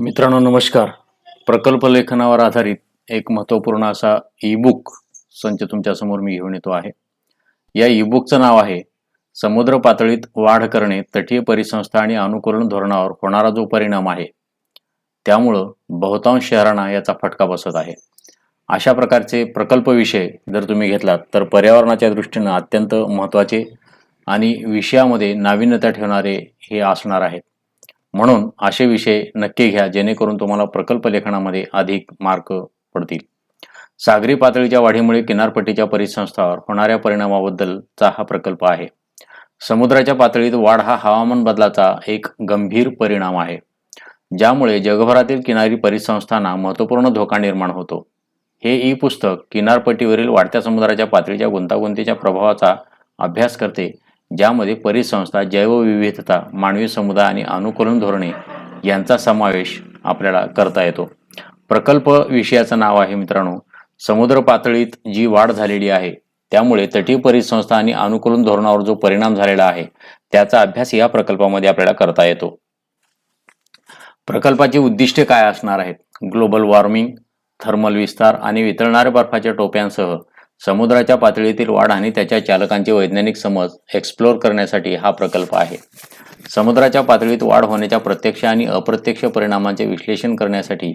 मित्रांनो नमस्कार. प्रकल्प लेखनावर आधारित एक महत्त्वपूर्ण असा ई बुक संच तुमच्यासमोर मी घेऊन येतो आहे. या ई बुकचं नाव आहे समुद्र पातळीत वाढ करणे तटीय परिसंस्था आणि अनुकूलन धोरणावर होणारा जो परिणाम आहे त्यामुळं बहुतांश शहरांना याचा फटका बसत आहे. अशा प्रकारचे प्रकल्प विषय जर तुम्ही घेतलात तर पर्यावरणाच्या दृष्टीनं अत्यंत महत्त्वाचे आणि विषयामध्ये नाविन्यता ठेवणारे हे असणार आहेत. म्हणून असे विषय नक्की घ्या जेणेकरून तुम्हाला प्रकल्प लेखनामध्ये अधिक मार्क पडतील. सागरी पातळीच्या वाढीमुळे किनारपट्टीच्या परिसंस्थावर होणाऱ्या परिणामाबद्दलचा हा प्रकल्प आहे. समुद्राच्या पातळीत वाढ हा हवामान बदलाचा एक गंभीर परिणाम आहे ज्यामुळे जगभरातील किनारी परिसंस्थांना महत्त्वपूर्ण धोका निर्माण होतो. हे ई पुस्तक किनारपट्टीवरील वाढत्या समुद्राच्या पातळीच्या गुंतागुंतीच्या प्रभावाचा अभ्यास करते ज्यामध्ये परिसंस्था जैवविविधता मानवी समुदाय आणि अनुकूलन धोरणे यांचा समावेश आपल्याला करता येतो. प्रकल्प विषयाचं नाव आहे मित्रांनो समुद्र पातळीत जी वाढ झालेली आहे त्यामुळे तटीय परिसंस्था आणि अनुकूलन धोरणावर जो परिणाम झालेला आहे त्याचा अभ्यास या प्रकल्पामध्ये आपल्याला करता येतो. प्रकल्पाची उद्दिष्टे काय असणार आहेत? ग्लोबल वॉर्मिंग थर्मल विस्तार आणि वितळणाऱ्या बर्फाच्या टोप्यांसह समुद्राच्या पातळीतील वाढ आणि त्याच्या चालकांची वैज्ञानिक समज एक्सप्लोर करण्यासाठी हा प्रकल्प आहे. समुद्राच्या पातळीत वाढ होण्याच्या प्रत्यक्ष आणि अप्रत्यक्ष परिणामांचे विश्लेषण करण्यासाठी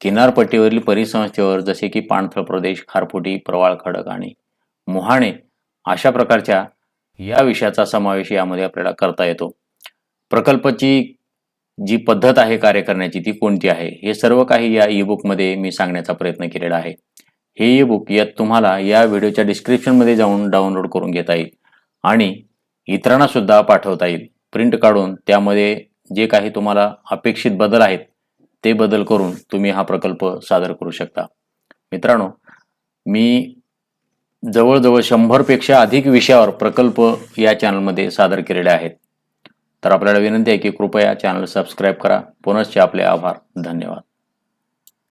किनारपट्टीवरील परिसंस्थेवर जसे की पाणथळ प्रदेश खारफुटी प्रवाळ खडक आणि मुहाणे अशा प्रकारच्या या विषयाचा समावेश यामध्ये आपल्याला करता येतो. प्रकल्पाची जी पद्धत आहे कार्य करण्याची ती कोणती आहे? हे सर्व काही या ईबुकमध्ये मी सांगण्याचा प्रयत्न केलेला आहे. हे ई बुक यात तुम्हाला या व्हिडिओच्या डिस्क्रिप्शनमध्ये जाऊन डाउनलोड करून घेता येईल. आणि इतरांना सुद्धा पाठवता येईल. प्रिंट काढून त्यामध्ये जे काही तुम्हाला अपेक्षित बदल आहेत ते बदल करून तुम्ही हा प्रकल्प सादर करू शकता. मित्रांनो मी जवळजवळ शंभरपेक्षा अधिक विषयावर प्रकल्प या चॅनलमध्ये सादर केलेले आहेत. तर आपल्याला विनंती आहे की कृपया चॅनल सबस्क्राईब करा. पुनश्च आपले आभार. धन्यवाद.